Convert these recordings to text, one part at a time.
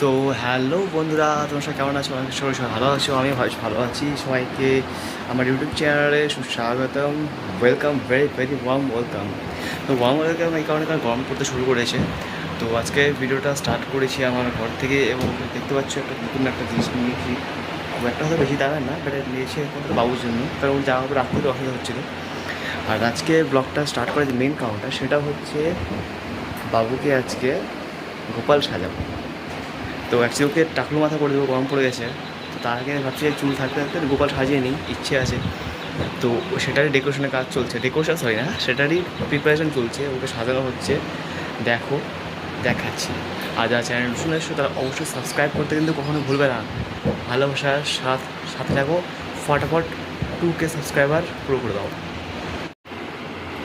So hello বন্ধুরা, তোমার সবাই কেমন আছো? অনেক সবাই সবাই ভালো আছো আমি ভালো আছি। সবাইকে আমার ইউটিউব চ্যানেলে সুস্বাগতম। Welcome very very warm welcome তো ওয়ার্ম ওয়েলকাম এই কারণে কারণ গরম পড়তে শুরু করেছে। তো আজকে ভিডিওটা স্টার্ট করেছি আমার ঘর থেকে এবং দেখতে পাচ্ছ একটা নতুন একটা জিনিস নিয়েছি খুব একটা হয়তো বেশি দামের না বাট নিয়েছি একমাত্র বাবুর জন্য। কারণ জামা কাপড় রাখতে অসুবিধা হচ্ছিল। আর আজকে ব্লগটা স্টার্ট করার যে মেন কারণটা, সেটা হচ্ছে বাবুকে আজকে গোপাল সাজাবো। তো অ্যাকচুয়ালি ওকে টাকলু মাথা করে দেবো, গরম পড়ে গেছে। তো তার আগে ভাবছি চুল থাকতে থাকতে গোপাল সাজিয়ে নিই, ইচ্ছে আছে। তো সেটারই ডেকোরেশনের কাজ চলছে। ডেকোরেশন সরি না, সেটারই প্রিপারেশন চলছে, ওকে সাজানো হচ্ছে। দেখো, দেখাচ্ছি। আর যারা চ্যানেল শুনে এসছো, তারা অবশ্যই সাবস্ক্রাইব করতে কিন্তু কখনো ভুলবে না। ভালোবাসার সাথ, সাথে থাকো। ফটাফট টু কে সাবস্ক্রাইবার পুরো করে দাও।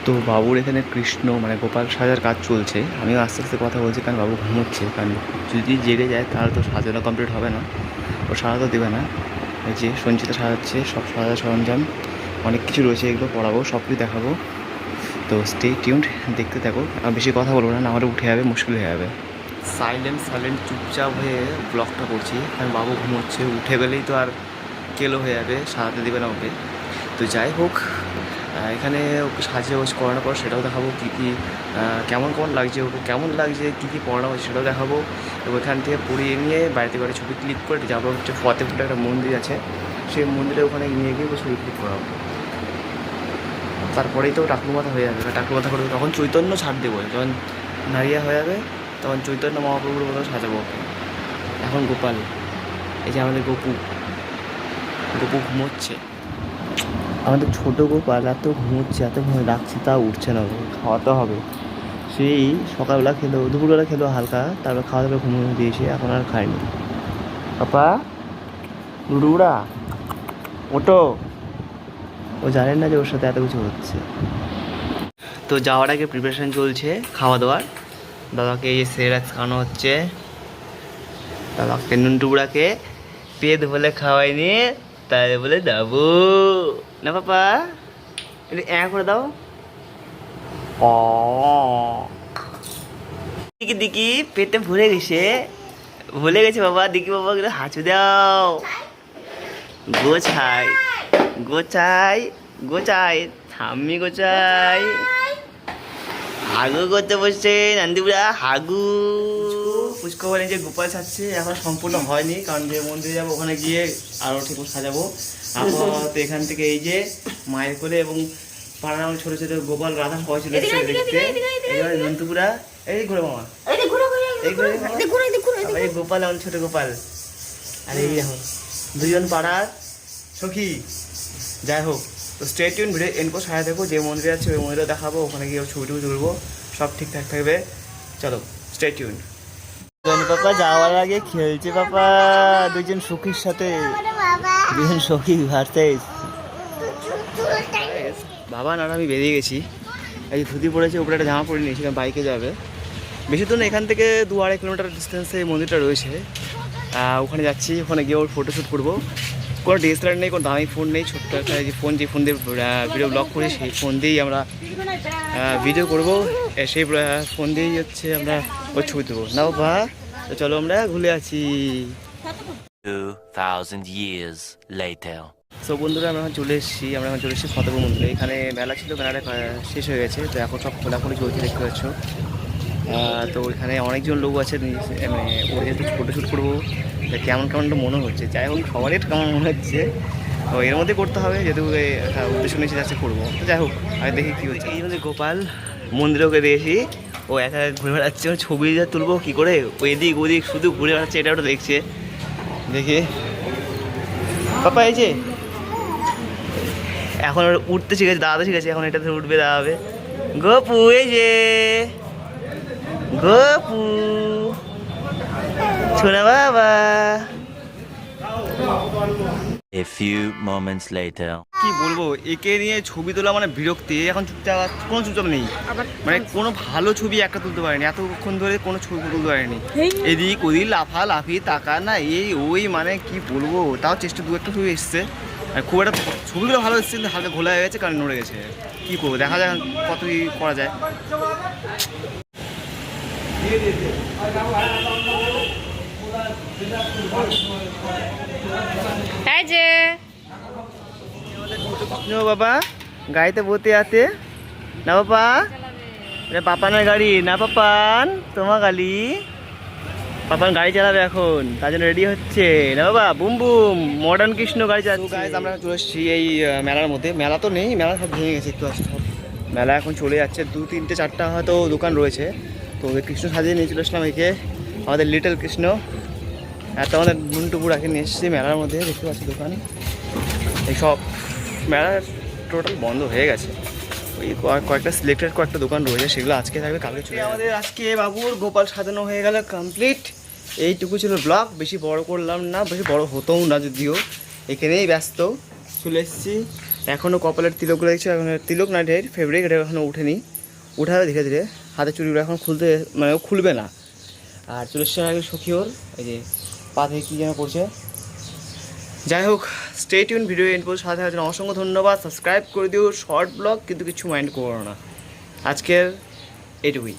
তো বাবুর এখানে কৃষ্ণ মানে গোপাল সাজার কাজ চলছে। আমিও আস্তে আস্তে কথা বলছি, কারণ বাবু ঘুমোচ্ছে। কারণ যদি জেগে যায়, তাহলে তো সাজানো কমপ্লিট হবে না। ও সাজাতে দেবে না। এই যে সঞ্চিতা সাজাচ্ছে, সব সাজা সরঞ্জাম, অনেক কিছু রয়েছে এগুলো পড়াবো, সব কিছু দেখাবো। তো স্টে টিউন্ড দেখতে থাকো। আর বেশি কথা বলব না নাহলে উঠে যাবে, মুশকিল হয়ে যাবে। সাইলেন্ট সাইলেন্ট চুপচাপ হয়ে ব্লগটা করছি। কারণ বাবু ঘুমোচ্ছে, উঠে গেলেই তো আর কেলো হয়ে যাবে, সাজাতে দেবে না ওকে। তো যাই হোক এখানে ওকে সাজিয়ে ওকে করানোর পর সেটাও দেখাবো কী কী কেমন কেমন লাগছে ওকে, কেমন লাগছে, কী কী পড়ানো হচ্ছে সেটাও দেখাবো। এবং এখান থেকে পড়িয়ে নিয়ে বাড়িতে বাড়ি ছবি ক্লিক করে যাব, হচ্ছে ফতেপুরে একটা মন্দির আছে। সেই মন্দিরে ওখানে নিয়ে গিয়ে ছবি ক্লিক করাবো। তারপরেই তো টাকলু মাথা হয়ে যাবে। টাকলু মাথা করবে তখন চৈতন্য ছাড় দেবো। যখন নারিয়া হয়ে যাবে, তখন চৈতন্য মহাপ্রভুর মতো সাজাবো ওকে। এখন গোপাল, এই যে আমাদের গপু গপু ঘুমোচ্ছে। আমাদের ছোটো গোপাল এত ঘুমোচ্ছে এত ঘুমে ডাকছে তা উঠছে না খাওয়াতে হবে। সেই সকালবেলা খেলো দুপুরবেলা খেলো হালকা তারপর খাওয়া দাওয়া ঘুমিয়ে দিয়েছে এখন আর খায়নি। পাপা লুডুরা ওটো ও জানেন না যে ওর সাথে এত কিছু হচ্ছে। তো যাওয়ার আগে প্রিপারেশন চলছে খাওয়া দাওয়ার। দাদাকে এই সেরাক্স খাওয়ানো হচ্ছে। দাদাকে নুনটুকরাকে পেট বলে খাওয়াইনি তাই বলে যাব। না পাপা একটু অ্যা করে দাও। ও দিকি দিকি পেটে ভরে গেছে। ভুলে গেছে বাবা দিকি বাবা একটু হাঁচু দাও। গোছাই গোছাই গোছাই ঠাম্মি গোছাই হাগু করতে বসছে নান্দিপুরা হাগু। পুষ্কো বলে যে গোপাল ছাড়ছে এখন সম্পূর্ণ হয়নি কারণ যে মন্দিরে যাব ওখানে গিয়ে আরও ঠিক মতো সাজাবো। আপাতত এখান থেকে এই যে মায়ের করে এবং পাড়ার আমার ছোটো ছোটো গোপাল রাধা সবাই চলে এসেছে দেখতে। এইবারে নন্তুপুরা এই ঘুরে মামা। এই ঘুরে এই গোপাল আমার ছোট গোপাল। আর এই এখন দুজন পাড়ার সখী। যাই হোক তো স্টেট টিউন ভিডিও এনকো সারা দেখো যে মন্দিরে আছে ওই মন্দিরে দেখাবো ওখানে গিয়ে ছবি টবি তুলবো সব ঠিকঠাক থাকবে। চলো স্টেট টিউন পাপা যাওয়ার আগে খেলছে পাপা। দুজন সখীর সাথে। দুজন সখী ভার্সেস বাবা না আমি বেরিয়ে গেছি। এই যে ধুতি পড়েছে উপরে একটা জামা পরে নিয়েছি বাইকে যাবে। বেশি দূর না এখান থেকে দু আড়াই কিলোমিটার ডিস্টেন্সে এই মন্দিরটা রয়েছে। ওখানে যাচ্ছি ওখানে গিয়ে ওর ফটোশ্যুট করব। কোনো ডিএসএলআর নেই কোনো দামি ফোন নেই ছোট্ট একটা যে ফোন যে ফোন দিয়ে ভিডিও ব্লগ করি সেই ফোন দিয়েই আমরা ভিডিও করব। সেই ফোন দিয়েই হচ্ছে আমরা ওর ছবি দেবো না বা তো চলো আমরা ঘুরে আছি 2,000 years later. সো বন্ধুরা আমরা এখন চলে এসেছি আমরা এখন চলে এসেছি ফতেপুর মন্দিরে। এখানে মেলা ছিল মেলাটা শেষ হয়ে গেছে। তো এখন সব খোলাখুলি চলছে দেখতে পাচ্ছ। তো এখানে অনেকজন লোক আছে মানে ওর যেহেতু ফটোশ্যুট করব। তা কেমন কেমন তো মনে হচ্ছে? যাই হোক সবারই একটু কেমন মনে হচ্ছে? তো এর মধ্যে করতে হবে যেহেতু একটা উদ্দেশ্য নিয়েছে যাচ্ছে করব। তো যাই হোক আমি দেখি কী হচ্ছে। এই হচ্ছে গোপাল মন্দিরে ওকে দিয়েছি ও একা একা ঘুরে বেড়াচ্ছে ওর ছবি যা তুলবো কী করে? এদিক ওদিক শুধু ঘুরে বেড়াচ্ছে এটা ওটা দেখছে। দেখি। পাপা এই যে। এখন ওর উঠতে শিখেছে দাঁড়াতে শিখেছে এখন এটাতে উঠবে দাঁড়াবে। গপু এই যে। গপু। শোনা বাবা A few moments later. কি বলব একে নিয়ে ছবি তোলা মানে বিরক্তি এখন চুপচাপ আর কোনো চুপচাপ নেই। মানে কোনো ভালো ছবি একটা তুলতে পারেনি এতক্ষণ ধরে কোনো ছবি তুলতে পারেনি। এদিক ওদিক লাফা লাফি তাকা না এই ওই মানে কি বলব তাও চেষ্টা দু একটা ছবি এসছে। আর খুব একটা ছবিগুলো ভালো এসছে কিন্তু হালকা ঘোলা হয়ে গেছে কারণ নড়ে গেছে। কি করব দেখা যাক কত কি করা যায়। এই যে। নো বাবা গাড়িতে বসে আছে। না বাবা এটা পাপানের গাড়ি। না পাপান তোমার গাড়ি। পাপান গাড়ি চালাবে এখন তার জন্য রেডি হচ্ছে। না বাবা বুম বুম মডার্ন কৃষ্ণ গাড়ি চালাচ্ছে আমরা চলে এসেছি এই মেলার মধ্যে। মেলা তো নেই মেলা সব ভেঙে গেছে একটু আসতে মেলা এখন চলে যাচ্ছে দু তিনটে চারটা হয়তো দোকান রয়েছে। তো ওদের কৃষ্ণ সাজিয়ে নিয়ে চলে আসলাম একে। আমাদের লিটল কৃষ্ণ। এত আমাদের মুন্টুপুর রাখে নিয়ে এসেছি মেলার মধ্যে, দেখতে পাচ্ছি দোকান। এইসব মেলা টোটাল বন্ধ হয়ে গেছে। ওই কয়েক- কয়েকটা সিলেক্টেড কয়েকটা দোকান রয়েছে, সেগুলো আজকে থাকবে, কালকে চলে আমাদের আজকে বাবুর গোপাল সাজানো হয়ে গেল কমপ্লিট এইটুকু ছিল ব্লগ বেশি বড় করলাম না, বেশি বড় হতোও না যদিও। এখানেই ব্যস্ত, চলে এসেছি। এখনও কপালের তিলকগুলো দেখছি এখন তিলক না, ঢের ফেব্রিক এটা এখনও উঠেনি। উঠাবে ধীরে ধীরে, হাতে চুড়িগুলো এখন খুলতে মানে খুলবে না। আর চলে এসছে সখী ওর, এই যে পা থেকে কী যেন পড়ছে? যাই হোক স্টেট ইউন ভিডিও এন্ড পর্যন্ত সাথে থাকার অসংখ্য ধন্যবাদ। সাবস্ক্রাইব করে দিও শর্ট ব্লগ কিন্তু কিছু মাইন্ড করো না। আজকের এটুকুই।